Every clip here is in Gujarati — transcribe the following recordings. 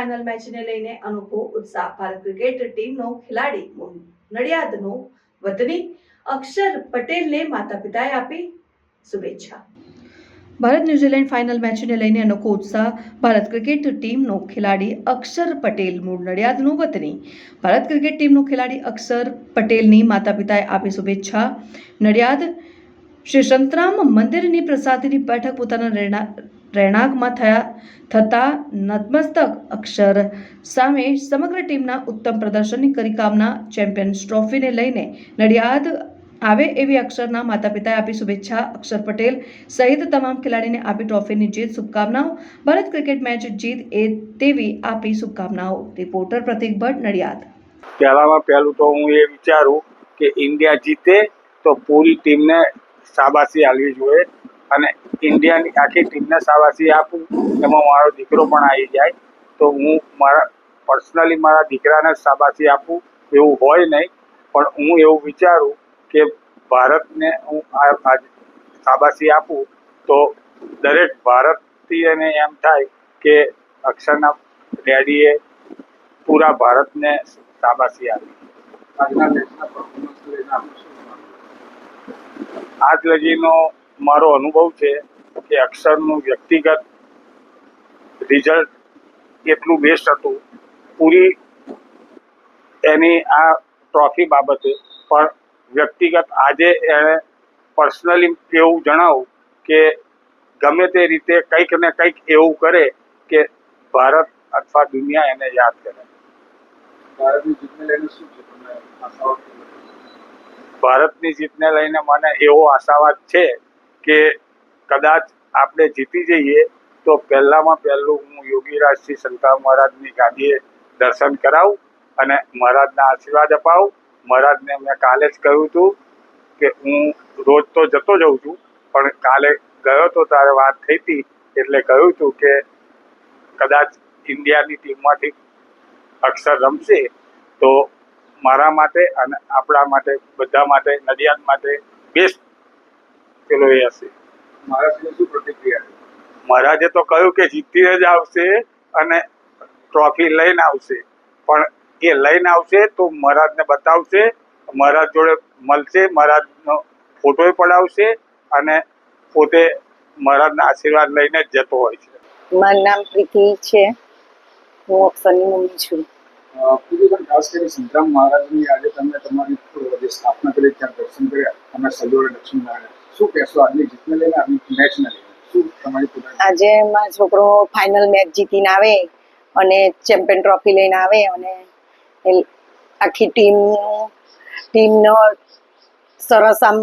ફાઇનલ મેચને લઈને અનોખો ઉત્સાહ. ભારત ક્રિકેટ ટીમનો ખેલાડી નડિયાદનો વતની અક્ષર પટેલને માતા પિતાએ આપી શુભેચ્છા. ભારત ન્યૂઝીલેન્ડ ફાઇનલ મેચને લઈને અનોખો ઉત્સાહ. ભારત ક્રિકેટ ટીમનો ખેલાડી અક્ષર પટેલ મૂળ નડિયાદનો વતની. ભારત ક્રિકેટ ટીમનો ખેલાડી અક્ષર પટેલની માતા પિતાએ આપી શુભેચ્છા. નડિયાદ શ્રી સંતરામ મંદિરની પ્રસાદીની બેઠક પોતાના રહેણાંકમાં થયા, થતા નતમસ્તક અક્ષર સામે સમગ્ર ટીમના ઉત્તમ પ્રદર્શનની કરી કામના ચેમ્પિયન્સ ટ્રોફીને લઈને નડિયાદ આવે એવી અક્ષરના માતા પિતાએ આપી શુભેચ્છા. અક્ષર પટેલ સહિત તમામ ખેલાડીને આપી ટ્રોફીની જીત. શુભકામનાઓ. ભારત ક્રિકેટ મેચ જીત એ તેવી આપી શુભકામનાઓ. રિપોર્ટર પ્રતિક ભટ્ટ, નડિયાદ. પહેલામાં પહેલું તો હું એ વિચારું કે ઇન્ડિયા જીતે તો પૂરી ટીમને શાબાશી આપવી જોઈએ. અને ઇન્ડિયાની આખી ટીમને સાવાસી આપું એમાં મારો દીકરો પણ આવી જાય તો હું મારા પર્સનલી મારા દીકરાને શાબાશી આપું એવું હોય નહીં પણ હું એવું વિચારું કે ભારતને હું શાબાશી આપું તો દરેક ભારતીયને એમ થાય કે અક્ષરના ડેડીએ પૂરા ભારતને શાબાશી આપી? આજ લગીનો મારો અનુભવ છે કે અક્ષરનું વ્યક્તિગત રિઝલ્ટ એટલું બેસ્ટ હતું. પૂરી એની આ ટ્રોફી બાબતે પણ વ્યક્તિગત આજે એણે પર્સનલી એવું જણાવું કે ગમે તે રીતે કંઈક ને કંઈક એવું કરે કે ભારત અથવા દુનિયા એને યાદ કરે. ભારતની જીતને લઈને મને એવો આશાવાદ છે કે કદાચ આપણે જીતી જઈએ, તો પહેલામાં પહેલું હું યોગીરાજસિંહ સંતા મહારાજની ગાદીએ દર્શન કરાવું અને મહારાજના આશીર્વાદ અપાવું. મહારાજને મેં કાલે જ કહ્યું હતું કે હું રોજ તો જતો જઉં છું, પણ કાલે ગયો તો તારે વાત થઈ હતી એટલે કહ્યું હતું કે કદાચ ઇન્ડિયાની ટીમમાંથી અક્ષર રમશે, તો મારા માટે અને આપણા માટે, બધા માટે, નડિયાદ માટે બેસ્ટ પેલો એ હશે. મહારાષ્ટ્રની શું પ્રતિક્રિયા મહારાજે તો કહ્યું કે જીતીને જ આવશે અને ટ્રોફી લઈને આવશે. પણ એ લઈને આવશે તો મહારાજને બતાવશે મહારાજ જોડે મળશે મહારાજનો ફોટો પડાવશે અને પોતે મહારાજના આશીર્વાદ લઈને જ જતો હોય છે. મારું નામ પ્રીતિ છે. હું અક્ષરની મમ્મી છું. ખાસ કરી સંતરામ મહારાજની આજે તમે તમારી જે સ્થાપના કરી ત્યાં દર્શન કર્યા. તમે સજોડે દક્ષિણ નારાયણ. શું કહેશો આજની જીતને લઈને આજની મેચને લઈને શું તમારી પોતાની આજે મારો છોકરો ફાઇનલ મેચ જીતીને આવે અને ચેમ્પિયન ટ્રોફી લઈને આવે અને આખી ટીમનું ટીમનો સરસ આમ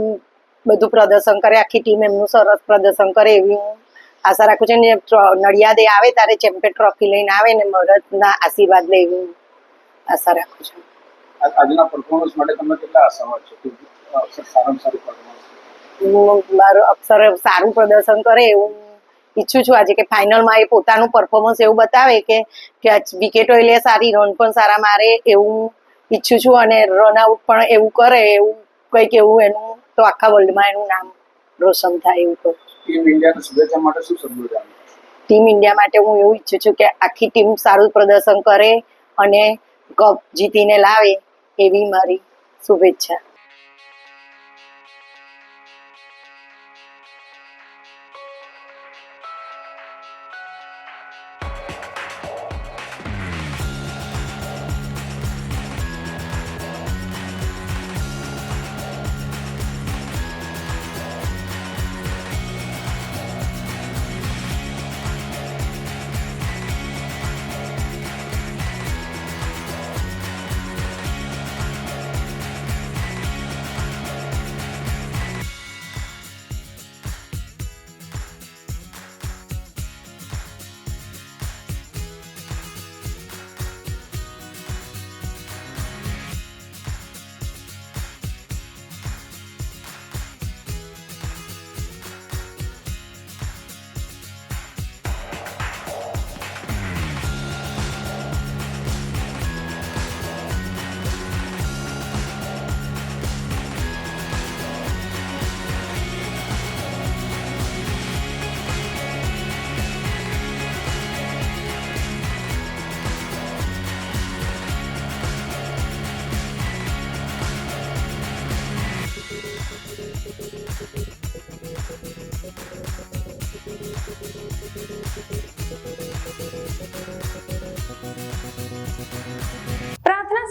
બધું પ્રદર્શન કરે આખી ટીમ એમનું સરસ પ્રદર્શન કરે એવી હું આશા રાખું છું. ને નડિયાદે આવે ત્યારે ચેમ્પિયન ટ્રોફી લઈને આવે ને મરતના આશીર્વાદ લે એવી આશા રાખું છું. આજના પરફોર્મન્સ માટે તમને કેટલા આશાવાદ છે? સારામાં સારું પરફોર્મન્સ મારું અક્ષર સારું પ્રદર્શન કરે એવું ઈચ્છું છું આજે કે ફાઇનલમાં એ પોતાનું પરફોર્મન્સ એવું બતાવે કે કે વિકેટો લે સારી રન પણ સારા મારે એવું ઈચ્છું છું અને રન આઉટ પણ એવું કરે એવું કંઈક એવું એનું તો આખા વર્લ્ડમાં એનું નામ રોશન થાય એવું તો ટીમ ઇન્ડિયાને શુભેચ્છા માટે શું શબ્દો ટીમ ઇન્ડિયા માટે હું એવું ઈચ્છું છું કે આખી ટીમ સારું પ્રદર્શન કરે અને કપ જીતીને લાવે એવી મારી શુભેચ્છા.